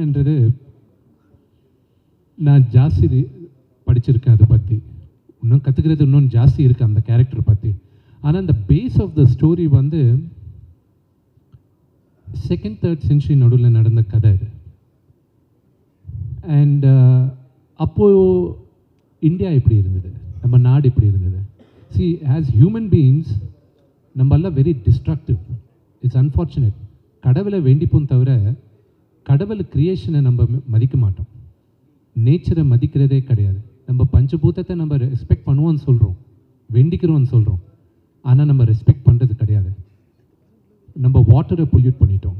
என்றது நான் ஜாஸ்தி படிச்சிருக்கேன் அதை பற்றி இன்னும் கற்றுக்கிறது இன்னும் ஜாஸ்தி இருக்குது அந்த கேரக்டர் பற்றி ஆனால் அந்த பேஸ் ஆஃப் த ஸ்டோரி வந்து செகண்ட் தேர்ட் சென்ச்சுரி நடுவில் நடந்த கதை இது. அண்ட் uh, அப்போது இந்தியா எப்படி இருந்தது. நம்ம நாடு எப்படி இருந்தது. சி ஆஸ் ஹியூமன் பீயிங்ஸ் நம்ம எல்லாம் வெரி டிஸ்ட்ரக்டிவ் இட்ஸ் அன்ஃபார்ச்சுனேட் கடவுளை வேண்டிப்போம் தவிர கடவுள் கிரியேஷனை நம்ம ம- மதிக்க மாட்டோம். நேச்சரை மதிக்கிறதே கிடையாது. நம்ம பஞ்சபூதத்தை நம்ம ரெஸ்பெக்ட் பண்ணுவோம்னு சொல்கிறோம் வேண்டிக்கிறோம்னு சொல்கிறோம் ஆனால் நம்ம ரெஸ்பெக்ட் பண்ணுறது கிடையாது. நம்ம வாட்டரை பொல்யூட் பண்ணிட்டோம்.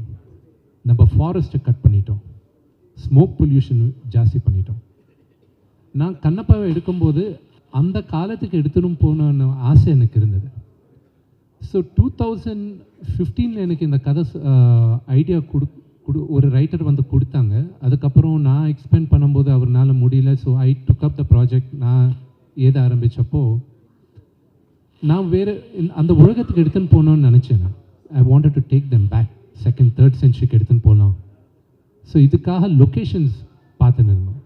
நம்ம ஃபாரஸ்ட்டை கட் பண்ணிட்டோம். ஸ்மோக் பொல்யூஷன் ஜாஸ்தி பண்ணிட்டோம். நான் கண்ணப்பாவை எடுக்கும்போது அந்த காலத்துக்கு எடுத்துன்னு போகணுன்னு ஆசை எனக்கு இருந்தது. ஸோ டூ தௌசண்ட் ஃபிஃப்டீனில் எனக்கு இந்த கதை ஐடியா கொடு கொடு ஒரு ரைட்டர் வந்து கொடுத்தாங்க. அதுக்கப்புறம் நான் எக்ஸ்பெண்ட் பண்ணும்போது அவர்னால முடியல. So I took up the project நான் ஏத ஆரம்பித்தப்போ நான் வேறு அந்த உலகத்துக்கு எடுத்துன்னு போகணும்னு நினச்சேன் நான். I wanted to take them back second third சென்ச்சுரிக்கு எடுத்துன்னு போகலாம் ஸோ இதுக்காக லொக்கேஷன்ஸ் பார்த்துன்னு இருந்தோம்.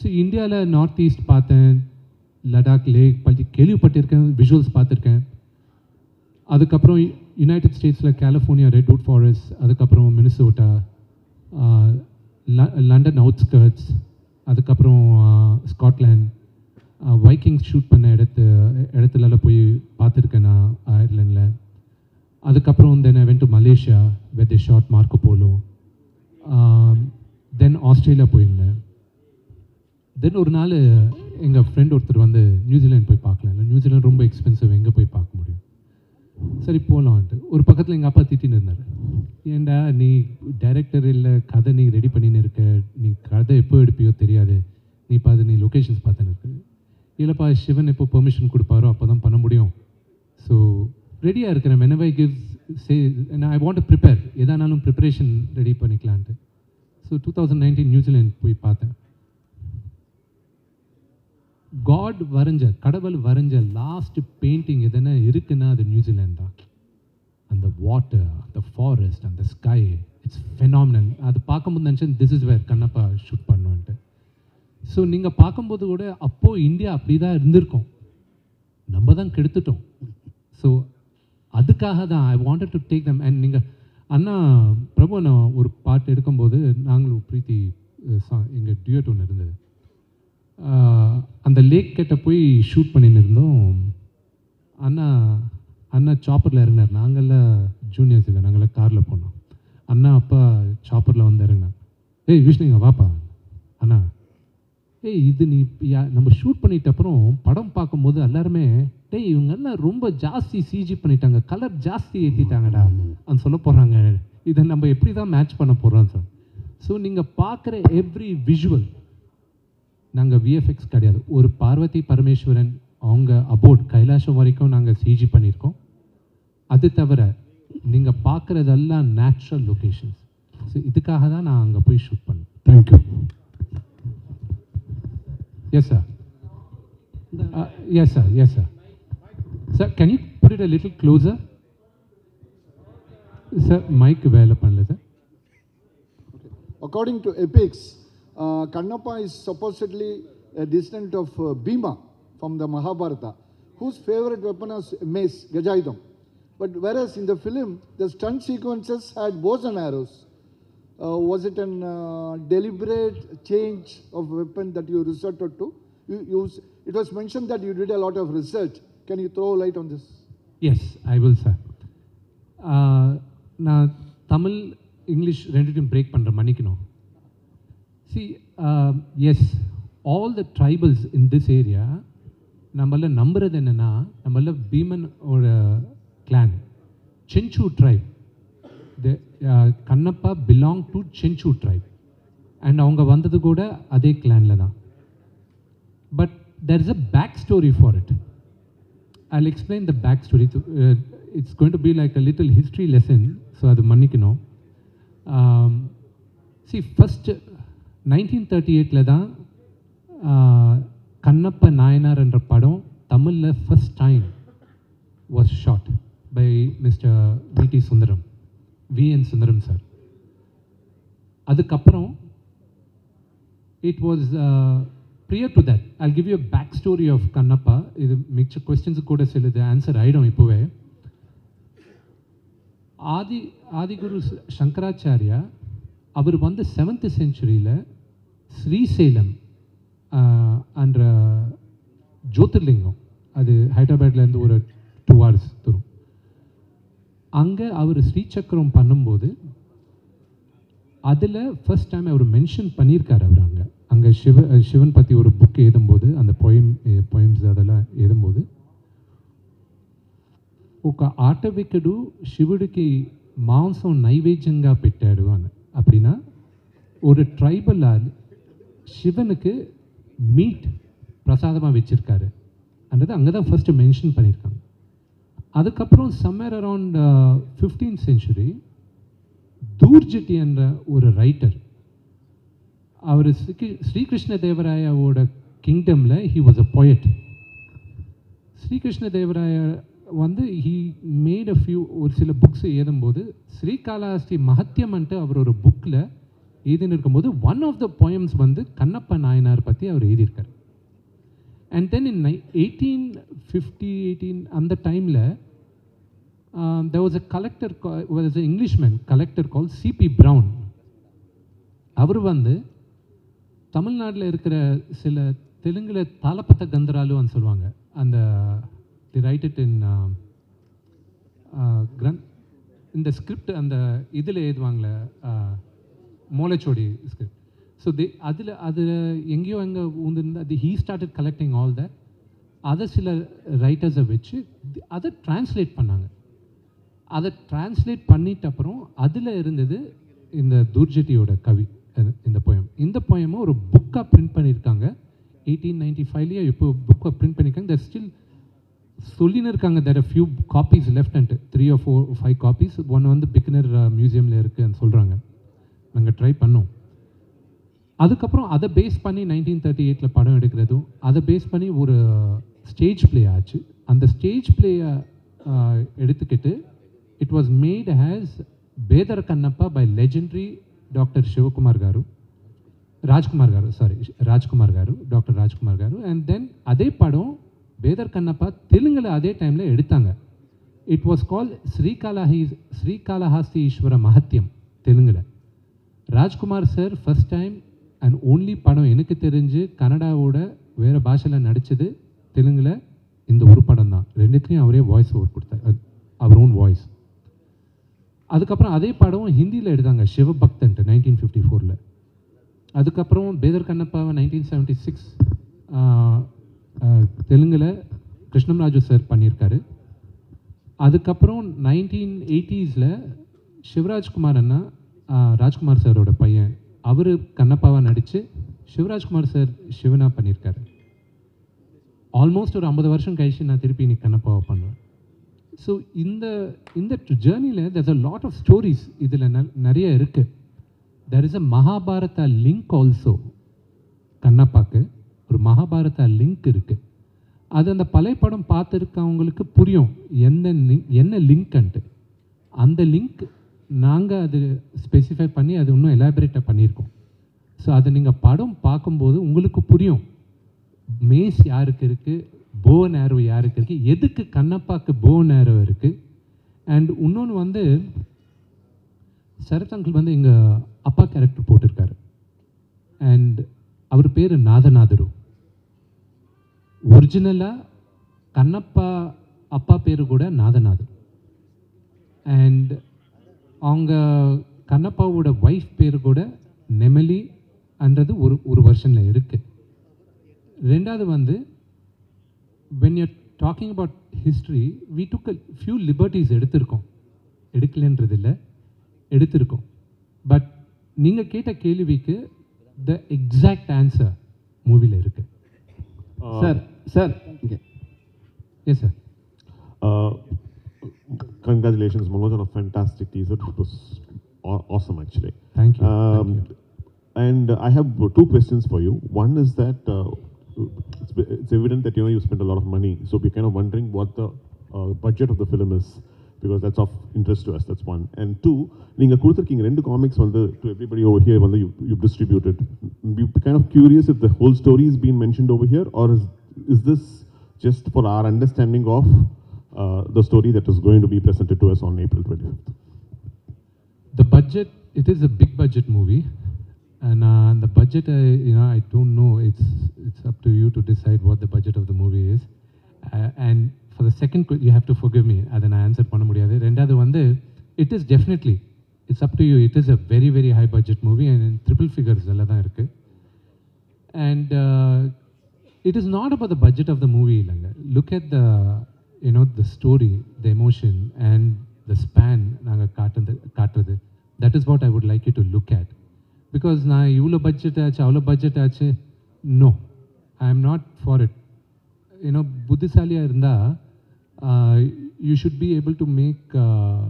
ஸோ இந்தியாவில் நார்த் ஈஸ்ட் பார்த்தேன். லடாக் லேக் பற்றி கேள்விப்பட்டிருக்கேன் விஷுவல்ஸ் பார்த்துருக்கேன். அதுக்கப்புறம் யுனைடெட் ஸ்டேட்ஸில் கலிஃபோர்னியா ரெட்வுட் ஃபாரஸ்ட் அதுக்கப்புறம் மினிசோட்டா லண்டன் அவுட்ஸ்கர்ட்ஸ் அதுக்கப்புறம் ஸ்காட்லாண்ட் வைக்கிங் ஷூட் பண்ண இடத்து இடத்துலலாம் போய் பார்த்துருக்கேன் நான் அயர்லாண்டில் அதுக்கப்புறம் then I went to Malaysia with the short Marco Polo then Australia போயிருந்தேன். தென் ஒரு நாள் எங்கள் ஃப்ரெண்ட் ஒருத்தர் வந்து நியூசிலாண்ட் போய் பார்க்கல. நியூசிலாண்ட் ரொம்ப எக்ஸ்பென்சிவ் எங்கே போய் பார்க்க முடியும்? சரி போகலான்ட்டு ஒரு பக்கத்தில் எங்கள் அப்பா திட்டின்னு இருந்தார். ஏன்டா நீ டைரக்டர் இல்லை கதை நீ ரெடி பண்ணின்னு இருக்க. நீ கதை எப்போ எடுப்பியோ தெரியாது. நீ பார்த்து நீ லொக்கேஷன்ஸ் பார்த்துன்னு இருக்கு. இல்லைப்பா சிவன் எப்போ பெர்மிஷன் கொடுப்பாரோ அப்போ தான் பண்ண முடியும். ஸோ ரெடியாக இருக்கிறேன். மெனவை gives say I want to prepare எதானாலும் preparation ready பண்ணிக்கலான்ட்டு. So two thousand nineteen New Zealand போய் பார்த்தேன். காட் வரைஞ்ச கடவுள் வரைஞ்ச லாஸ்ட் பெயிண்டிங் எதனா இருக்குன்னா அது நியூசிலாந்து தான். அந்த வாட்டர் அந்த ஃபாரஸ்ட் அந்த ஸ்கை இட்ஸ் ஃபெனாமினல் அது பார்க்கும்போது நினச்சேன் this is where Kannappa shoot பண்ணுன்ட்டு so நீங்கள் பார்க்கும்போது கூட அப்போது இந்தியா அப்படி தான் இருந்திருக்கோம். நம்ம தான் கெடுத்துட்டோம். ஸோ அதுக்காக தான் I wanted to take them and நீங்கள் அண்ணா பிரபு நான் ஒரு பாட்டு எடுக்கும்போது நாங்களும் பிரீத்தி எங்கள் டியூட் ஒன்று இருந்தது. அந்த லேக் கிட்ட போய் ஷூட் பண்ணின்னு இருந்தோம் அண்ணா அண்ணா சாப்பரில் இறங்கினார். நாங்கள்லாம் ஜூனியர்ஸ் இல்லை. நாங்கள்லாம் காரில் போனோம். அண்ணா அப்பா சாப்பரில் வந்து இறங்கினாங்க ஏய் விஷ்ணுங்க வாப்பா. அண்ணா ஏய் இது நீ யா நம்ம ஷூட் பண்ணிட்ட அப்புறம் படம் பார்க்கும்போது எல்லாருமே டேய் இவங்க எல்லாம் ரொம்ப ஜாஸ்தி சிஜி பண்ணிட்டாங்க. கலர் ஜாஸ்தி ஏற்றிட்டாங்கடா అని சொல்ல போகிறாங்க இதை நம்ம எப்படி தான் மேட்ச் பண்ண போகிறோம் சார் ஸோ நீங்கள் பார்க்குற எவ்ரி விஷுவல் நாங்கள் விஎஃப்எக்ஸ் கிடையாது. ஒரு பார்வதி பரமேஸ்வரன் அவங்க அபோட் கைலாசம் வரைக்கும் நாங்கள் சிஜி பண்ணியிருக்கோம். அது தவிர நீங்கள் பார்க்குறதெல்லாம் நேச்சுரல் லொக்கேஷன்ஸ் ஸோ இதுக்காக தான் நான் அங்கே போய் ஷூட் பண்ணேன். Thank you yes sir yes sir yes sir sir can you put it a little closer sir mike வேலை பண்ணல sir According to epics, uh, Kannappa is supposedly a descendant of uh, Bhima from the Mahabharata, whose favorite weapon was mace, Gajayudam. But whereas in the film, the stunt sequences had bows and arrows. Uh, was it an uh, deliberate change of weapon that you resorted to? You, you, s- it was mentioned that you did a lot of research. Can you throw light on this? Yes I will sir நான் Tamil English ரெண்டுத்தையும் break பண்ணுறேன் மன்னிக்கணும் C S all the tribals in this area நம்மள நம்புறது என்னென்னா நம்மள பீமனோட clan Chenchu tribe Kannappa belong to Chenchu tribe and அவங்க வந்தது கூட அதே கிளானில் தான். But there is a back story for it I'll explain the backstory. To, uh, it's going to be like a little history lesson, so அது மன்னிக்கணும். Um, see first nineteen thirty எயிட்டில் தான் கண்ணப்ப நாயனார் என்ற படம் தமிழில் first time was shot by mister V D Sundaram V N Sundaram sir அதுக்கப்புறம் it was prior to that I give you back story of Kannappa. இது மிச்ச கொஸ்டின்ஸு கூட சிலது ஆன்சர் ஆகிடும் இப்போவே. ஆதி ஆதிகுரு சங்கராச்சாரியா அவர் வந்து செவன்த் செஞ்சுரியில் ஸ்ரீசைலம் ஆஹ், என்ற ஜோதிர்லிங்கம் அது ஹைதராபாத்லேருந்து ஒரு டூ ஹவர்ஸ் தூரம் அங்கே அவர் ஸ்ரீசக்கரம் பண்ணும்போது அதில் ஃபர்ஸ்ட் டைம் அவர் மென்ஷன் பண்ணியிருக்காரு அவர் அங்கே அங்கே சிவ சிவன் பற்றி ஒரு புக் எழுதும்போது அந்த பொயம் பொயம்ஸ் அதெல்லாம் எழுதும்போது ఒక ఆటవికుడు శివుడికి మాంసం నైవేద్యంగా పెట్టాడు అని அப்படின்னா ஒரு ட்ரைபலால் சிவனுக்கு மீட் பிரசாதமாக வச்சுருக்காரு. அன்றது அங்கே தான் ஃபஸ்ட்டு மென்ஷன் பண்ணியிருக்காங்க அதுக்கப்புறம் summer around fifteen century Dhurjati என்ற ஒரு ரைட்டர் அவர் ஸ்ரீ ஸ்ரீகிருஷ்ண தேவராயாவோட கிங்டமில் he was a poet Srikrishna Devarayar வந்து ஹி மேட் அ ஃபியூ ஒரு சில புக்ஸ் எழுதும்போது ஸ்ரீகாளாஸ்தி மகத்தியம்ன்ட்டு அவர் ஒரு புக்கில் எழுதின்னு இருக்கும்போது ஒன் ஆஃப் த போயம்ஸ் வந்து கண்ணப்ப நாயனார் பற்றி அவர் எழுதியிருக்கார். அண்ட் தென் இன் நை எயிட்டீன் ஃபிஃப்டி எயிட்டீன் அந்த டைமில் uh, there was a collector was a Englishman collector call C P Brown அவர் வந்து தமிழ்நாட்டில் இருக்கிற சில தெலுங்கில் தாளப்பத்த கந்தராலுன்னு சொல்லுவாங்க. அந்த தி ரைட் இட் இன் கிரன் இந்த ஸ்கிரிப்ட் அந்த இதில் எழுதுவாங்களே uh, மோலச்சோடி ஸ்கிரிப்ட் ஸோ தி அதில் அதில் எங்கேயோ எங்கே ஊந்துருந்து அது he started collecting all that அதை சில ரைட்டர்ஸை வச்சு அதை டிரான்ஸ்லேட் பண்ணாங்க. அதை டிரான்ஸ்லேட் பண்ணிட்ட அப்புறம் அதில் இருந்தது இந்த துர்ஜெட்டியோட கவி அது- இந்த போயம் இந்த போயமும் ஒரு புக்காக பிரிண்ட் பண்ணியிருக்காங்க எயிட்டீன் நைன்டி ஃபைவ்லேயே இப்போ புக்கை பிரிண்ட் பண்ணியிருக்காங்க தட் ஸ்டில் சொல்லின்னு இருக்காங்க. There few copies left and three or four five copies ஒன்று வந்து பிக்னர் மியூசியமில் uh, இருக்குதுன்னு சொல்கிறாங்க நாங்கள் ட்ரை பண்ணோம். அதுக்கப்புறம் அதை பேஸ் பண்ணி நைன்டீன் தேர்ட்டி எயிட்டில் படம் எடுக்கிறதும் அதை பேஸ் பண்ணி ஒரு uh, ஸ்டேஜ் பிளே ஆச்சு. அந்த ஸ்டேஜ் பிளேயை uh, எடுத்துக்கிட்டு it was made as Bedara Kannappa by legendary doctor Shivakumar garu Rajkumar garu sorry Rajkumar గారు டாக்டர் ராஜ்குமார் గారు அண்ட் தென் அதே படம் பேதர் கண்ணப்பா தெலுங்கில் அதே டைமில் எடுத்தாங்க. இட் வாஸ் கால் శ్రీకాళహి శ్రీకాళహస్తి ஈஸ்வர మహత్యం தெலுங்கில். Rajkumar sir first time and only படம் எனக்கு தெரிஞ்சு கன்னடாவோட வேறு பாஷையில் நடித்தது தெலுங்கில் இந்த ஒரு படம் தான். ரெண்டுத்துலேயும் அவரே வாய்ஸ் ஓவர் கொடுத்தார். அது அவர் ஓன் வாய்ஸ் அதுக்கப்புறம் அதே படம் ஹிந்தியில் எடுத்தாங்க சிவபக்தன்ட்டு நைன்டீன் ஃபிஃப்டி ஃபோரில் அதுக்கப்புறம் பேதர் கண்ணப்பாவை நைன்டீன் செவன்ட்டி சிக்ஸ் தெலுங்கில் கிருஷ்ணம்ராஜு சார் பண்ணியிருக்காரு. அதுக்கப்புறம் நைன்டீன் எயிட்டிஸில் சிவராஜ்குமார் அண்ணா ராஜ்குமார் சாரோட பையன். அவர் கண்ணப்பாவாக நடித்து சிவராஜ்குமார் சார் சிவனாக பண்ணியிருக்காரு ஆல்மோஸ்ட் ஒரு ஐம்பது வருஷம் கழிச்சு நான் திருப்பி இன்னைக்கு கண்ணப்பாவை பண்ணுவேன். ஸோ இந்த இந்த ஜேர்னியில் there's a lot of stories இதில் நிறைய இருக்குது there is a Mahabharata link also கண்ணப்பாக்கு ஒரு மகாபாரதா லிங்க் இருக்குது அது அந்த பழைய படம் பார்த்துருக்கவங்களுக்கு புரியும். என்ன link- என்ன லிங்க்ன்ட்டு அந்த லிங்க் நாங்கள் அது ஸ்பெசிஃபை பண்ணி அது இன்னும் எலாபரேட்டாக பண்ணியிருக்கோம். ஸோ அதை நீங்கள் படம் பார்க்கும்போது உங்களுக்கு புரியும். மேஸ் யாருக்கு இருக்குது போ நேரோ யாருக்கு இருக்குது எதுக்கு கண்ணப்பாக்கு போ நேரோ இருக்குது அண்ட் இன்னொன்று வந்து சரத் அங்கிள் வந்து எங்கள் அப்பா கேரக்டர் போட்டிருக்காரு. அண்ட் அவர் பேர் நாதநாதரு. ஒரிஜினலாக கண்ணப்பா அப்பா பேர் கூட நாதநாதர். அண்ட் அவங்க கண்ணப்பாவோட ஒய்ஃப் பேர் கூட நெமலி அன்றது ஒரு ஒரு வருஷனில் இருக்குது ரெண்டாவது வந்து when you're talking about history we took few liberties எடுத்திருக்கோம். எடுக்கலைன்றது இல்லை எடுத்திருக்கோம். பட் நீங்கள் கேட்ட கேள்விக்கு த எக்ஸாக்ட் ஆன்சர் மூவியில் இருக்குது சார் சார் இங்கே. Yes sir congratulations, Manoj, on a fantastic teaser. It was aw- awesome, actually. Thank you. Um, Thank you. And I have two questions for you. One is that uh, it's, it's evident that you know you spent a lot of money, so we're kind of wondering what the uh, budget of the film is. because that's of interest to us. That's one. And two, நீங்கள் கொடுத்துருக்கீங்க ரெண்டு comics வந்து to everybody over here வந்து you you distributed. We kind of curious if the whole story is being mentioned over here or is is this just for our understanding of uh, the story that is going to be presented to us on April 25th? The budget, it is a big budget movie. And uh, the budget, I, you know, I don't know. It's it's up to you to decide what the budget of the movie is. Uh, and for the second, que- you have to forgive me. அதை நான் answer பண்ண முடியாது ரெண்டாவது வந்து it is definitely it's up to you it is a very very high budget movie and triple figures எல்லாம் தான் இருக்குது and uh, it is not about the budget of the movie இல்லைங்க look at the you know the story the emotion and the span நாங்கள் காட்டுறது காட்டுறது that is what I would like you to look at because நான் இவ்வளோ budget ஆச்சு அவ்வளோ budget ஆச்சு no I am not for it you know புத்திசாலியாக இருந்தால் you should be able to make uh,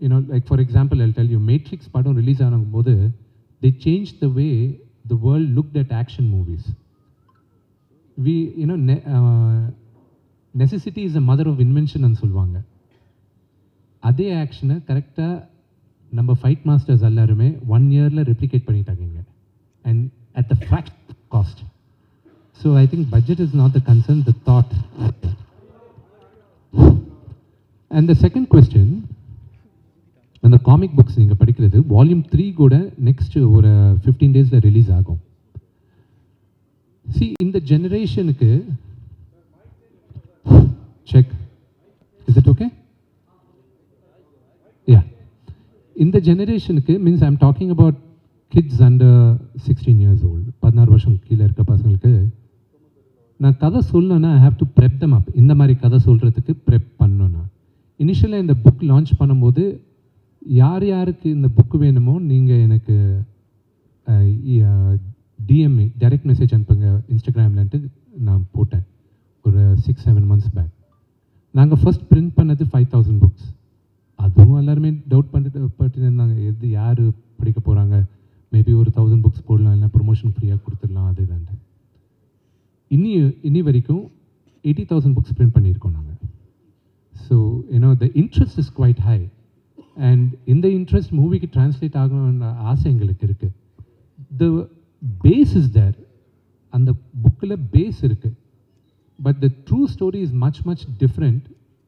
you know like for example I'll tell you Matrix படம் release ஆகும்போது they changed the way the world looked at action movies we you know ne- uh, necessity is a mother of invention சொல்லுவாங்க. அதே ஆக்ஷனை கரெக்டாக நம்ம fight masters எல்லாருமே one இயரில் replicate பண்ணிட்டாங்க and at the fact cost so I think budget is not the concern the thought and the second question அந்த comic books நீங்கள் படிக்கிறது வால்யூம் த்ரீ கூட நெக்ஸ்ட் ஒரு ஃபிஃப்டீன் டேஸில் ரிலீஸ் ஆகும். சி இந்த ஜெனரேஷனுக்கு check is it okay yeah இந்த ஜெனரேஷனுக்கு means I'm talking about kids under sixteen years old பதினாறு வருஷம் கீழே இருக்க பசங்களுக்கு நான் கதை சொல்லணும்னா I have to prep them up இந்த மாதிரி கதை சொல்கிறதுக்கு ப்ரெப் பண்ணணும் இனிஷியலாக இந்த புக் லான்ச் பண்ணும்போது யார் யாருக்கு இந்த புக்கு வேணுமோ நீங்கள் எனக்கு டிஎம்ஏ டைரக்ட் மெசேஜ் அனுப்புங்க இன்ஸ்டாகிராம்லன்ட்டு நான் போட்டேன். ஒரு சிக்ஸ் செவன் மந்த்ஸ் பேக் நாங்கள் ஃபர்ஸ்ட் பிரிண்ட் பண்ணது ஃபைவ் தௌசண்ட் புக்ஸ் அதுவும் எல்லாருமே டவுட் பண்ணிட்டு பண்ணிட்டு இருந்தாங்க. எது யார் படிக்க போகிறாங்க மேபி ஒரு தௌசண்ட் புக்ஸ் போடலாம் இல்லை ப்ரொமோஷன் ஃப்ரீயாக கொடுத்துடலாம் அது இதான்ட்டு இனி இனி வரைக்கும் எயிட்டி தௌசண்ட் புக்ஸ் பிரிண்ட் பண்ணியிருக்கோம் நாங்கள் ஸோ ஏன்னா the interest is quite high and இந்த இன்ட்ரெஸ்ட் மூவிக்கு ட்ரான்ஸ்லேட் ஆகணும்னு ஆசை எங்களுக்கு இருக்குது த பேஸ் இஸ் தேர் அந்த புக்கில் பேஸ் இருக்குது but the true story is much much different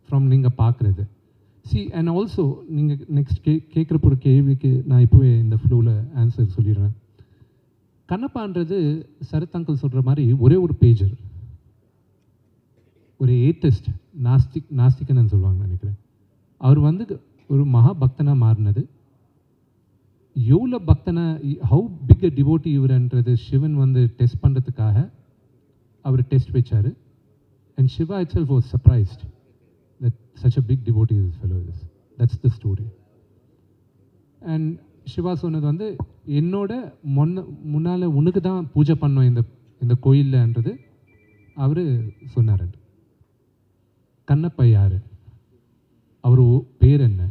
from நீங்கள் பார்க்குறது. சி அண்ட் ஆல்சோ நீங்கள் நெக்ஸ்ட் கே கேட்குற ஒரு கேள்விக்கு நான் இப்போவே இந்த ஃப்ளோவில் ஆன்சர் சொல்லிடுறேன். கண்ணப்பான்றது சரத் சொல்கிற மாதிரி ஒரே ஒரு பேஜர் ஒரு ஏத்தஸ்ட் நாஸ்திக் நாஸ்டிக்கன்னு சொல்லுவாங்க நினைக்கிறேன். அவர் வந்து ஒரு மகா பக்தனாக மாறினது. எவ்வளோ பக்தனை ஹவு பிக் அ டிவோட்டி இவர்ன்றது சிவன் வந்து டெஸ்ட் பண்ணுறதுக்காக அவர் டெஸ்ட் வச்சார். And Shiva itself was surprised that that such a big devotee is fellow is that's the story and Shiva சொன்னது வந்து என்னோட முன்ன முன்னால் உனக்கு தான் பூஜை பண்ணோம் இந்த இந்த கோயில்லன்றது அவர் சொன்னார். கண்ணப்ப யார்? அவர் பேர் என்ன?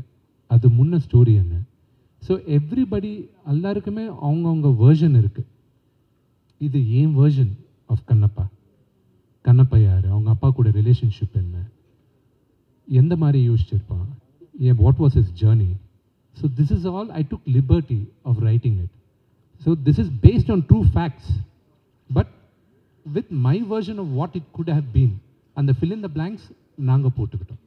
அது முன்ன ஸ்டோரி என்ன? ஸோ எவ்ரிபடி எல்லாருக்குமே அவங்கவுங்க வேர்ஷன் இருக்குது இது ஏன் வேர்ஷன் ஆஃப் கண்ணப்பா? கண்ணப்பா யார்? அவங்க அப்பா கூட ரிலேஷன்ஷிப் என்ன? எந்த மாதிரி யோசிச்சிருப்பான்? ஏன் what was is journey so this is all I took liberty of writing it so this is based on true facts but with my version of what it could have been அந்த fill in the blanks நாங்கள் போட்டுக்கிட்டோம்.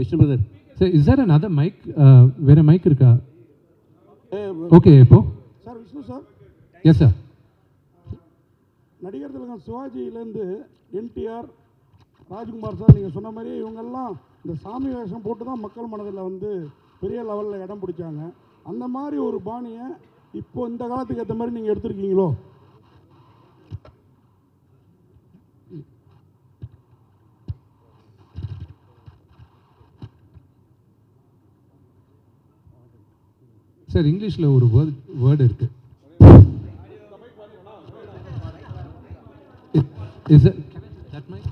Vishnu brother sir is there another mic வேற mic இருக்கா? Okay இப்போ? Sir Vishnu sir yes sir நடிகர் திலகம் சிவாஜியிலேருந்து NTR Rajkumar sir நீங்கள் சொன்ன மாதிரி இவங்கெல்லாம் இந்த சாமி வேஷம் போட்டு தான் மக்கள் மனதில் வந்து பெரிய லெவலில் இடம் பிடிச்சாங்க. அந்த மாதிரி ஒரு பாணியை இப்போ இந்த காலத்துக்கு ஏற்ற மாதிரி நீங்கள் எடுத்திருக்கீங்களோ? சார் இங்கிலீஷில் ஒரு word word Is it that mic?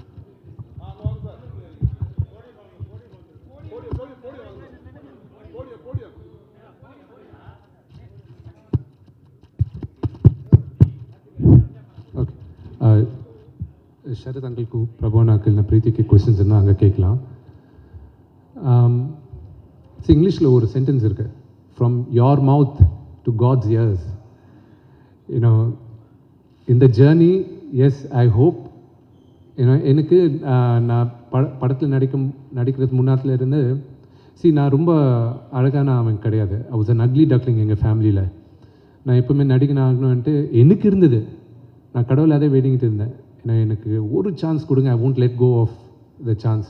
Sharath அங்கிள்க்கு Prabhavan uncle நான் பிரீத்திக்கு கொஸ்டின்ஸ் இருந்தால் அங்கே கேட்கலாம் ஸோ இங்கிலீஷில் ஒரு சென்டென்ஸ் இருக்குது from your mouth to god's ears you know இந்த ஜேர்னி எஸ் ஐ ஹோப் ஏன்னா எனக்கு நான் பட படத்தில் நடிக்கும் நடிக்கிறது முன்னாத்துல இருந்து சி நான் ரொம்ப அழகான அவன் கிடையாது. I was an ugly duckling எங்கள் ஃபேமிலியில் நான் எப்போவுமே நடிக்கணும் ஆகணும்ன்ட்டு எனக்கு இருந்தது. நான் கடவுள் அதே வேடிங்கிட்டு இருந்தேன். ஏன்னா எனக்கு ஒரு சான்ஸ் கொடுங்க. I won't let go of the chance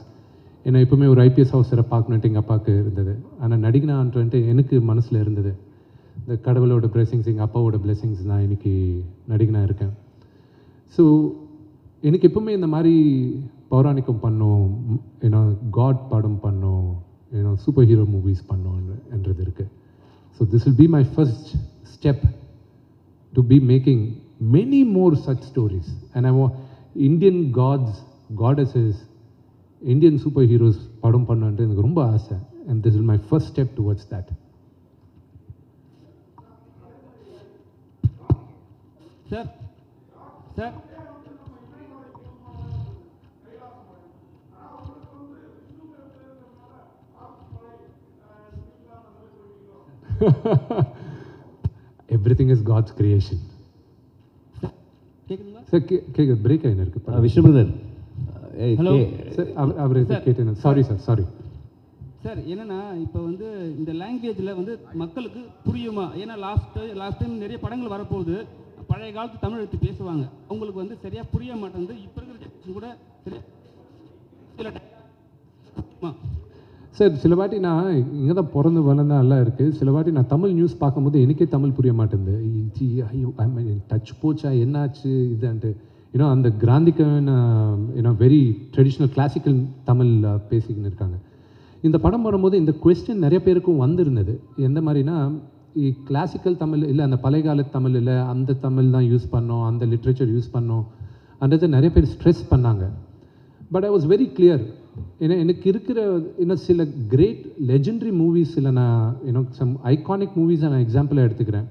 ஏன்னா எப்போவுமே ஒரு ஐபிஎஸ் ஆஃபீஸரை பார்க்கணுன்ட்டு எங்கள் அப்பாவுக்கு இருந்தது. ஆனால் நடிக்கணான்ட்டு எனக்கு மனசில் இருந்தது. இந்த கடவுளோட பிளெஸிங்ஸ் எங்கள் அப்பாவோட பிளெஸிங்ஸ் நான் இன்றைக்கி நடிகனாக இருக்கேன். ஸோ எனக்கு எப்பவுமே இந்த மாதிரி பௌராணிக்கம் பண்ணோம் ஏன்னா காட் படம் பண்ணோம் ஏன்னா சூப்பர் ஹீரோ மூவிஸ் பண்ணோம் என்றது இருக்குது so this will be my first step to be making many more such stories and I Indian gods goddesses Indian super heroes படம் பண்ணன்ட்டு எனக்கு ரொம்ப ஆசை. And this will my first step towards that sir sir everything is god's creation sir K கேட்க break ஆகின இருக்கு. Vishnu brother Hello. Sir அவர் அவர் கேட்டேன் சாரி சார் சாரி சார் என்னன்னா இப்போ வந்து இந்த லாங்குவேஜில் வந்து மக்களுக்கு புரியுமா? ஏன்னா லாஸ்ட் லாஸ்ட் டைம் நிறைய படங்கள் வரப்போகுது. பழைய காலத்து தமிழ் எடுத்து பேசுவாங்க. அவங்களுக்கு வந்து சரியாக புரிய மாட்டேங்குது. இப்போ இருக்கிற கூட சரியா சார் சில வாட்டி நான் இங்கே தான் பிறந்து வளர்ந்தா எல்லாம் இருக்குது சில வாட்டி நான் தமிழ் நியூஸ் பார்க்கும்போது எனக்கே தமிழ் புரிய மாட்டேங்குது. ஜி ஐயோ டச் போச்சா என்னாச்சு இதுன்ட்டு. ஏன்னா அந்த கிராந்திக்கான ஏன்னா வெரி ட்ரெடிஷ்னல் கிளாசிக்கல் தமிழ் பேசிக்கின்னு இருக்காங்க. இந்த படம் வரும்போது இந்த கொஸ்டின் நிறைய பேருக்கும் வந்திருந்தது. எந்த மாதிரினா கிளாசிக்கல் தமிழ் இல்லை அந்த பழைய கால தமிழ் இல்லை அந்த தமிழ் தான் யூஸ் பண்ணோம் அந்த லிட்ரேச்சர் யூஸ் பண்ணோம். அன்றது நிறைய பேர் ஸ்ட்ரெஸ் பண்ணாங்க. But I was very clear ஏன்னா எனக்கு இருக்கிற இன்னும் சில கிரேட் லெஜெண்டரி மூவிஸ் இல்லை நான் இன்னும் சம் ஐகானிக் மூவிஸை நான் எக்ஸாம்பிளாக எடுத்துக்கிறேன்.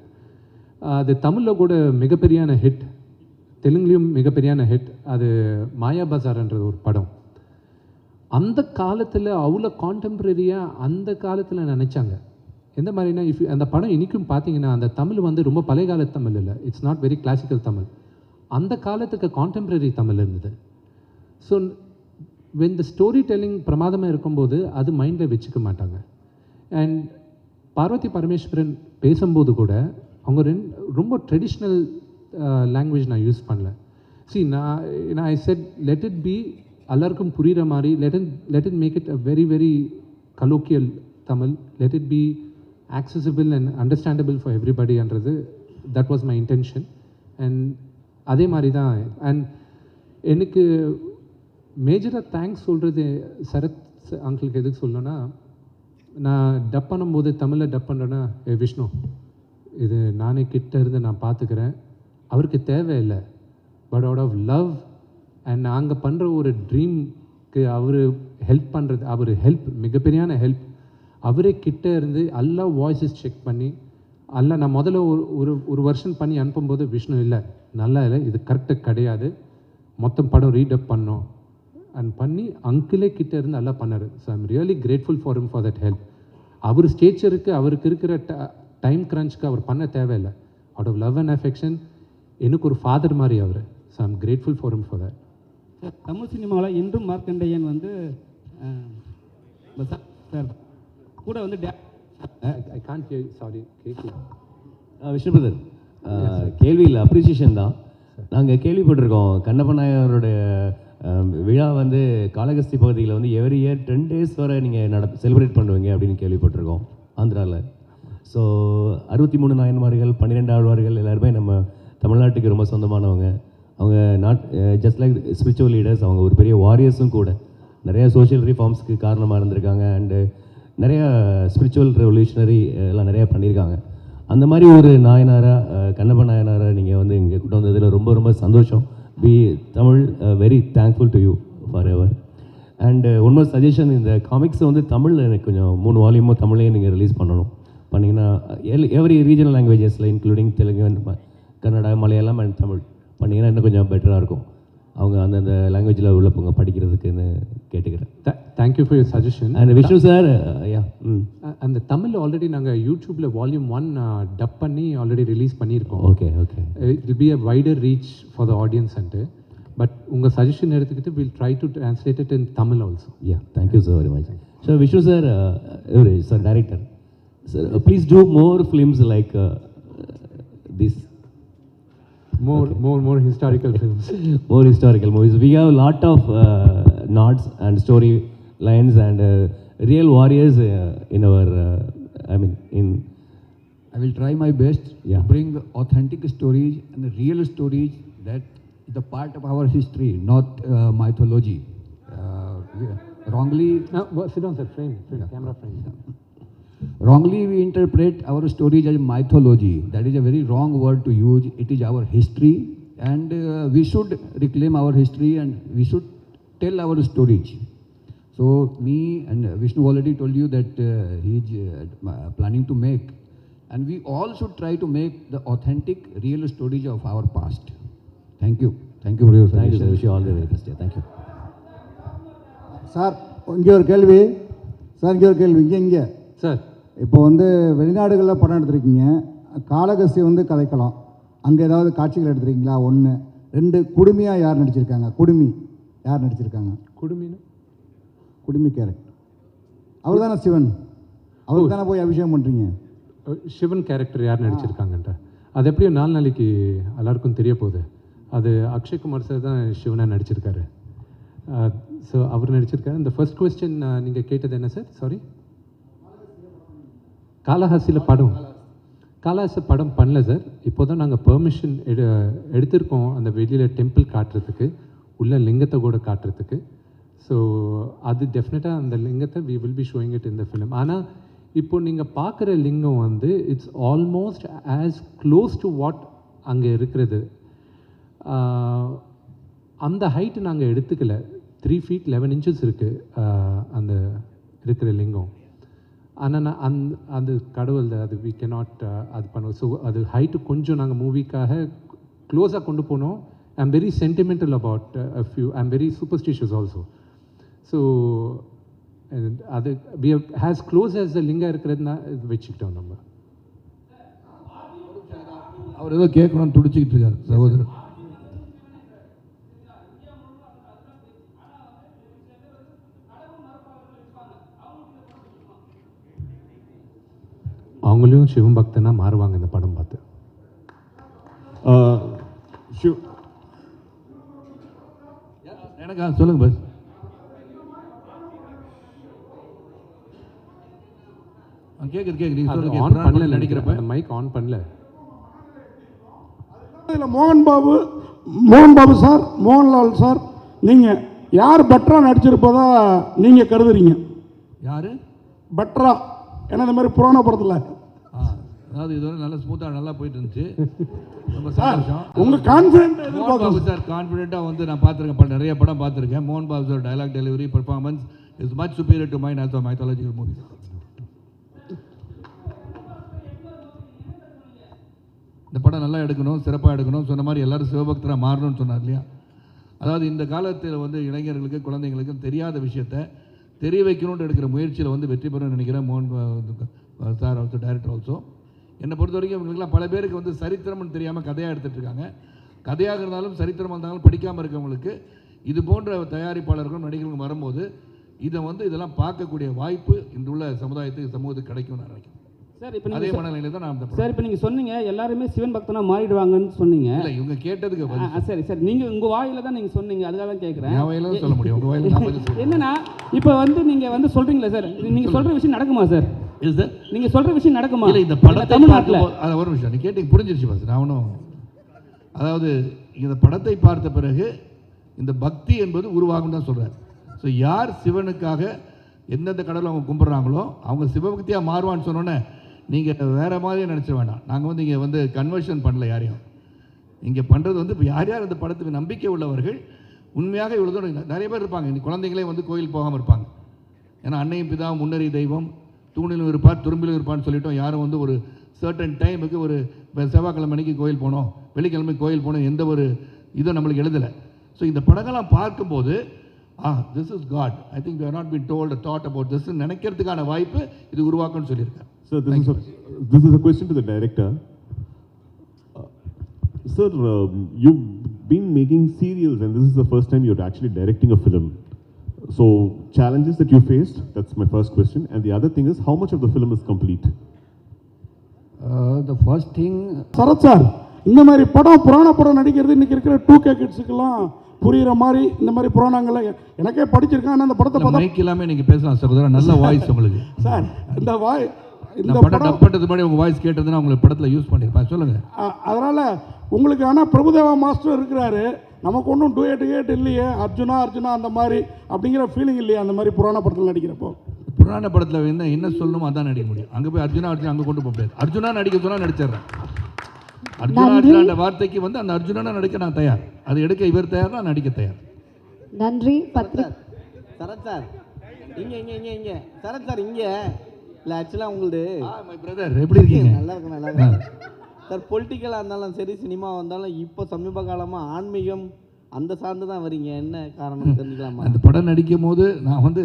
அது தமிழில் கூட மிகப்பெரியான ஹிட் தெலுங்குலேயும் மிகப்பெரியான ஹிட் அது மாயா பஜார்ன்றது ஒரு படம். அந்த காலத்தில் அவ்வளோ கான்டெம்பரரியாக அந்த காலத்தில் நினச்சாங்க. எந்த மாதிரினா இஃப் அந்த படம் இன்றைக்கும் பார்த்தீங்கன்னா அந்த தமிழ் வந்து ரொம்ப பழைய கால தமிழ் இல்லை. It's not very classical Tamil. அந்த காலத்துக்கு கான்டெம்ப்ரரி தமிழ் இருந்தது. So when the story telling பிரமாதமாக இருக்கும்போது அது மைண்டில் வச்சுக்க மாட்டாங்க. அண்ட் பார்வதி பரமேஸ்வரன் பேசும்போது கூட அவங்க ரெண்டு ரொம்ப ட்ரெடிஷ்னல் லாங்குவேஜ் நான் யூஸ் பண்ணல. சி நான் நான் I said let it be எல்லாருக்கும் புரிகிற மாதிரி let it let it make it a very very colloquial Tamil. Let it be accessible and understandable for எவ்ரிபடின்றது that was my intention and அதே மாதிரி தான் அண்ட் எனக்கு மேஜராக தேங்க்ஸ் சொல்கிறது சரத் அங்கிளுக்கு எதுக்கு சொல்லணும்னா நான் டப் பண்ணும்போது தமிழில் டப் பண்ணுறேன்னா ஏ விஷ்ணு இது நானே கிட்ட இருந்து நான் பார்த்துக்கிறேன். அவருக்கு தேவையில்லை. But out of love and நாங்கள் பண்ணுற ஒரு ட்ரீம்க்கு அவர் ஹெல்ப் பண்ணுறது அவர் ஹெல்ப் மிகப்பெரியான ஹெல்ப் அவரே கிட்டே இருந்து எல்லா வாய்ஸஸ் செக் பண்ணி அல்ல நான் முதல்ல ஒரு ஒரு ஒரு வருஷன் பண்ணி அனுப்பும்போது விஷ்ணு இல்லை நல்லா இல்லை இது கரெக்டாக கிடையாது. மொத்தம் படம் ரீடப் பண்ணோம். அண்ட் பண்ணி அங்கிளே கிட்டே இருந்து நல்லா பண்ணார். So I'm really grateful for him for that help அவர் ஸ்டேச்சருக்கு அவருக்கு இருக்கிற ட டைம் கிரன்ச்சுக்கு அவர் பண்ண தேவையில்லை. Out of love and affection எனக்கு ஒரு ஃபாதர் மாதிரி அவர். So I'm grateful for him for that Tamil சினிமாவில் இன்றும் மார்க்கண்டையன் வந்து சார் கூட வந்து ஐ கான்ட் ஹியர் சாரி கேட்கல கேள்வி இல்லை அப்ரிசியேஷன் தான். நாங்கள் கேள்விப்பட்டிருக்கோம் கண்ணப்ப நாயரோடைய um, விழா வந்து காளகஸ்தி பகுதியில் வந்து எவ்ரி இயர் டென் டேஸ் வரை நீங்கள் நட செலிப்ரேட் பண்ணுவீங்க அப்படின்னு கேள்விப்பட்டிருக்கோம் ஆந்திராவில் ஸோ அறுபத்தி மூணு நாயன்மார்கள் பன்னிரெண்டு ஆழ்வார்கள் எல்லாருமே நம்ம தமிழ்நாட்டுக்கு ரொம்ப சொந்தமானவங்க. அவங்க not just like spiritual leaders அவங்க ஒரு பெரிய வாரியர்ஸும் கூட. நிறைய சோஷியல் ரிஃபார்ம்ஸ்க்கு காரணமாக இருந்திருக்காங்க. அண்டு நிறைய ஸ்பிரிச்சுவல் ரெவல்யூஷனரி எல்லாம் நிறையா பண்ணியிருக்காங்க. அந்த மாதிரி ஒரு நாயனாராக கண்ணப்ப நாயனாராக நீங்கள் வந்து இங்கே கூட்டு வந்ததில் ரொம்ப ரொம்ப சந்தோஷம். Be Tamil very thankful to you for ever and one more suggestion இந்த காமிக்ஸை வந்து தமிழில் எனக்கு கொஞ்சம் மூணு வால்யூமோ தமிழ்லேயே நீங்கள் ரிலீஸ் பண்ணணும். பண்ணிங்கன்னா every regional லாங்குவேஜஸில் including Telugu and Kannada Malayalam and Tamil பண்ணிங்கன்னா இன்னும் கொஞ்சம் பெட்டராக இருக்கும். அவங்க அந்தந்த லாங்குவேஜில் உள்ள போங்க படிக்கிறதுக்குன்னு கேட்டுக்கிறேன். Thank you for your suggestion and Vishnu sir yeah ம் அந்த தமிழ் ஆல்ரெடி நாங்கள் யூடியூப்பில் வால்யூம் ஒன் டப் பண்ணி ஆல்ரெடி ரிலீஸ் பண்ணியிருக்கோம். Okay okay it will be a wider reach for the audience and but உங்கள் சஜஷன் எடுத்துக்கிட்டு will try to translate it in Tamil also Yeah, thank you so very much. So Vishnu sir, uh, uh, sir director, sir, uh, please do more films like this, more more more historical films more historical movies. We have a lot of uh, nods and story lines and uh, real warriors uh, in our, uh, I mean, in I will try my best Yeah. to bring authentic stories and the real stories that is the part of our history, not uh, mythology. Uh, we- wrongly, now, wha- sit down sir frame, frame camera frame wrongly we interpret our stories as mythology. That is a very wrong word to use. It is our history, and uh, we should reclaim our history and we should tell our stories. So me and Vishnu already told you that uh, he is uh, planning to make, and we all should try to make the authentic, real stories of our past. Thank you. Thank you for your thank you sir, suggestion. wish you all the very best. Yeah, thank you. Sir இங்கே ஒரு கேள்வி sir இங்கே ஒரு கேள்வி இங்கே இங்கே sir இப்போ வந்து வெளிநாடுகளில் படம் எடுத்திருக்கீங்க காளகஸ்தி வந்து கதைக்கலாம். அங்கே ஏதாவது காட்சிகள் எடுத்திருக்கீங்களா? ஒன்று ரெண்டு குடுமியாக யார் நடிச்சிருக்காங்க? குடுமி. யார் நடிச்சிருக்காங்க? குடுமின்னு? குடுமி கேரக்டர் அவர் தானே சிவன்? அவருக்கு தானே போய் அபிஷேகம் பண்ணுறீங்க சிவன் கேரக்டர் யார் நடிச்சிருக்காங்கன்ற. அது எப்படியோ நாலு நாளைக்கு எல்லாருக்கும் தெரிய போகுது அது அக்ஷய்குமார் சார் தான் சிவனாக நடிச்சிருக்காரு. ஸோ அவர் நடிச்சிருக்காரு. இந்த ஃபர்ஸ்ட் கொஸ்டின் நீங்கள் கேட்டது என்ன சார் சாரி காலஹாசியில் படம். காலஹாசி படம் பண்ணல சார். இப்போ தான் நாங்கள் பெர்மிஷன் எடு எடுத்திருக்கோம் அந்த வெளியில் டெம்பிள் காட்டுறதுக்கு உள்ள லிங்கத்தை கூட காட்டுறதுக்கு. ஸோ அது டெஃபினட்டாக அந்த லிங்கத்தை we will be showing it இந்த ஃபிலிம் ஆனால் இப்போ நீங்கள் பார்க்குற லிங்கம் வந்து it's almost as close to what அங்கே இருக்கிறது. அந்த ஹைட்டு நாங்கள் எடுத்துக்கல. த்ரீ ஃபீட் லெவன் இன்ச்சஸ் இருக்குது அந்த இருக்கிற லிங்கம். ஆனால் நான் அந் அந்த கடவுள் அது வி கே நாட் அது பண்ணுவோம். ஸோ அது ஹைட்டு கொஞ்சம் நாங்கள் மூவிக்காக க்ளோஸாக கொண்டு போனோம். I am very sentimental about few I am very superstitious also so அது we as close as the லிங்காக இருக்கிறதுனா வச்சுக்கிட்டோம் நம்ம. அவர் ஏதோ கேட்கணும்னு துடிச்சிக்கிட்டு இருக்காரு சகோதரர். அவங்களையும் சிவன் பக்தனா மாறுவாங்க இந்த படம் பார்த்து. Shiv, எனக்கா சொல்லுங்க பஸ் அது சொல்லுங்க ஆன் பண்ணல நினைக்கிறப்ப நடிக்கிறப்ப அந்த மைக் ஆன் பண்ணல. இதில் மோகன் பாபு மோகன் பாபு சார் மோகன்லால் சார் நீங்கள் யார் பெட்டரா நடிச்சிருப்பதா நீங்கள் கருதுறீங்க? யாரு? பெட்டரா ஏன்னா இந்த மாதிரி புராண படத்தில் அதாவது இதுவரை நல்லா ஸ்மூத்தாக நல்லா போயிட்டு இருந்துச்சு ரொம்ப சந்தோஷம். உங்கள் கான்ஃபிடென்ட் மோகன் பாபு சார் கான்ஃபிடென்ட்டாக வந்து நான் பார்த்துருக்கேன். படம் நிறைய படம் பார்த்துருக்கேன். மோகன் Babu sir dialogue delivery performance is much superior to mine also mythological movie இந்த படம் நல்லா எடுக்கணும் சிறப்பாக எடுக்கணும். சொன்ன மாதிரி எல்லாரும் சிவபக்தராக மாறணும்னு சொன்னார் இல்லையா? அதாவது இந்த காலத்தில் வந்து இளைஞர்களுக்கு குழந்தைங்களுக்கு தெரியாத விஷயத்த தெரிய வைக்கணும்னு எடுக்கிற முயற்சியில் வந்து வெற்றி பெறும்னு நினைக்கிறேன் மோகன் சார் ஆல்சோ டைரக்டர் ஆல்சோ என்னை பொறுத்த வரைக்கும் இவங்களுக்குலாம் பல பேருக்கு வந்து சரித்திரம்னு தெரியாமல் கதையாக எடுத்துகிட்டு இருக்காங்க. கதையாக இருந்தாலும் சரித்திரமாக இருந்தாலும் படிக்காமல் இருக்கவங்களுக்கு இது போன்ற தயாரிப்பாளர்களும் நடிகர்களும் வரும்போது இதை வந்து இதெல்லாம் பார்க்கக்கூடிய வாய்ப்பு இன்றுள்ள சமுதாயத்துக்கு சமூகத்துக்கு கிடைக்கும்னு நான் நினைக்கிறேன். சார் இப்போ அதே மனநிலையில் தான் நான் சார் இப்போ நீங்கள் சொன்னீங்க எல்லாருமே சிவன் பக்தனா மாறிடுவாங்கன்னு சொன்னீங்க. இல்லை இவங்க கேட்டதுக்கு சரி சரி. நீங்கள் உங்கள் வாயில தான் நீங்கள் சொன்னீங்க அதுக்காக தான் கேட்குறேன் வாயில தான் சொல்ல முடியும். உங்கள் வாயில என்னன்னா இப்போ வந்து நீங்கள் வந்து சொல்கிறீங்களா சார்? நீங்கள் சொல்கிற விஷயம் நடக்குமா சார்? இஸ் தட் நீங்கள் சொல்கிற விஷயம் நடக்குமா? இல்லை இந்த படத்தை தமிழ்நாட்டில். அது ஒரு விஷயம் நீ கேட்டீங்க புரிஞ்சிருச்சு பாஸ் நான் ஒன்றும் அதாவது இந்த படத்தை பார்த்த பிறகு இந்த பக்தி என்பது உருவாகும் தான் சொல்கிறார் ஸோ யார் சிவனுக்காக எந்தெந்த கடவுளை அவங்க கும்பிட்றாங்களோ அவங்க சிவபக்தியாக மாறுவான்னு சொன்னோன்னே நீங்கள் வேற மாதிரியே நினச்ச வேண்டாம் நாங்கள் வந்து இங்கே வந்து கன்வர்ஷன் பண்ணல யாரையும். இங்கே பண்ணுறது வந்து இப்போ யார் யார் இந்த படத்துக்கு நம்பிக்கை உள்ளவர்கள் உண்மையாக இவ்வளோ தூரம் நிறைய பேர் இருப்பாங்க. இந்த குழந்தைங்களே வந்து கோயில் போகாமல் இருப்பாங்க. ஏன்னா அன்னையும் பிதாவும் முன்னறி தெய்வம் தூணிலும் இருப்பார் துரும்பிலும் இருப்பான்னு சொல்லிட்டோம். யாரும் வந்து ஒரு சர்டன் டைமுக்கு ஒரு செவ்வாய்க்கிழமை அன்னைக்கு கோயில் போனோம் வெள்ளிக்கிழமை கோயில் போனோம் எந்த ஒரு இதுவும் நம்மளுக்கு எழுதலை. ஸோ இந்த படங்கள்லாம் பார்க்கும்போது ஆ this is god I think you not been told a thought about this நினைக்கிறதுக்கான வாய்ப்பு இது உருவாக்கும்னு சொல்லியிருக்கேன் is, a, this is a question to the director. Uh, sir, um, you've been making serials, and this is the first time you're actually directing a film. So, challenges that you faced, that's my first question. And the other thing is, how much of the film is complete? The first thing Sarath sir இந்த மாதிரி படம் புராண படம் நடிக்கிறது இன்னைக்கு இருக்கிற two K கிட்ஸுக்கெல்லாம் புரியுற மாதிரி இந்த மாதிரி புராணங்களை எனக்கே படிச்சிருக்கேன். ஆனால் அந்த படத்தை பார்த்தா மைக் இல்லாமல் நீங்கள் பேசலாம் சகோதரன் நல்ல வாய்ஸ் உங்களுக்கு. சார் இந்த வாய் இந்த படம் டப் பண்ணுறது முன்னாடி உங்கள் வாய்ஸ் கேட்டதுன்னா உங்களுக்கு படத்தில் யூஸ் பண்ணியிருப்பேன் சொல்லுங்கள் அதனால உங்களுக்கு ஆனால் பிரபுதேவா மாஸ்டர் இருக்கிறாரு. நமக்கு ஒன்றும் டூயட் கேட் இல்லையே. அர்ஜுனா அர்ஜுனா அந்த மாதிரி அப்படிங்கிற ஃபீலிங் இல்லையா அந்த மாதிரி புராண படத்தில் நடிக்கிறப்போ. புராண படத்தில் என்ன என்ன சொல்லணுமோ அதான் நடிக்க முடியும். அங்கே போய் அர்ஜுனா அர்ஜுனா அங்கே கொண்டு போக முடியாது அர்ஜுனா நடிக்க சொன்னா நடிச்சிடுறேன். அர்ஜுனா அர்ஜுனான்ற வார்த்தைக்கு வந்து அந்த அர்ஜுனா நடிக்க நான் தயார். அது எடுக்க இவர் தயார் நான் நடிக்க தயார். நன்றி சரத் சார் இங்க இங்க இங்க இங்க. சரத் சார் இங்க. இல்ல ஆக்சுவலா உங்களுது. மை பிரதர் எப்படி இருக்கீங்க? நல்லா இருக்கு நல்லா இருக்கு சார் பொலிட்டிக்கலாக இருந்தாலும் சரி சினிமா வந்தாலும் இப்போ சமீப காலமா ஆன்மீகம் அந்த சார்ந்து தான் வரீங்க. என்ன காரணம் தெரிஞ்சுக்கலாமா? அந்த படம் நடிக்கும் போது நான் வந்து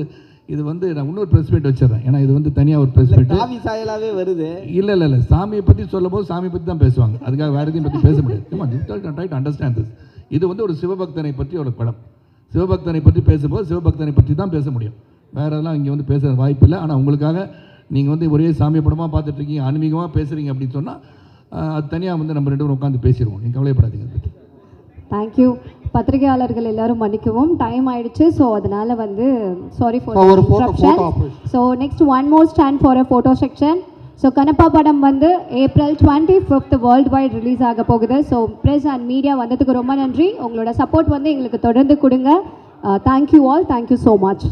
இது வந்து நான் இன்னொரு ப்ரெஸ் மீட் வச்சிடறேன். ஏன்னா இது வந்து தனியாக ஒரு ப்ரெஸ் மீட் காவி சாயலாவே வருது. இல்லை இல்லை இல்லை. சாமியை பற்றி சொல்லும் போது சாமியை பற்றி தான் பேசுவாங்க. அதுக்காக வேறு எதையும் பற்றி பேச முடியாது. அண்டர்ஸ்டாண்ட் திஸ் இது வந்து ஒரு சிவபக்தனை பற்றி ஒரு படம். சிவபக்தனை பற்றி பேசும்போது சிவபக்தனை பற்றி தான் பேச முடியும். வேற எல்லாம் இங்கே வந்து பேச வாய்ப்பு இல்லை. ஆனால் உங்களுக்காக நீங்கள் வந்து ஒரே சாமி படமாக பார்த்துட்டு இருக்கீங்க ஆன்மீகமாக பேசுகிறீங்க அப்படின்னு சொன்னால் அது தனியாக வந்து நம்ம ரெண்டு பேரும் உட்காந்து பேசிடுவோம். நீங்கள் கவலைப்படாதீங்க அதை பற்றி தேங்க்யூ பத்திரிகையாளர்கள் எல்லாரும் மன்னிக்கவும். டைம் ஆயிடுச்சு ஸோ அதனால வந்து sorry for. So next one more stand for a photo session so Kannappa படம் வந்து April twenty fifth world wide release ஆக போகுது. ஸோ ப்ரெஸ் அண்ட் மீடியா வந்ததுக்கு ரொம்ப நன்றி. உங்களோட சப்போர்ட் வந்து எங்களுக்கு தொடர்ந்து கொடுங்க. Thank you all thank you so much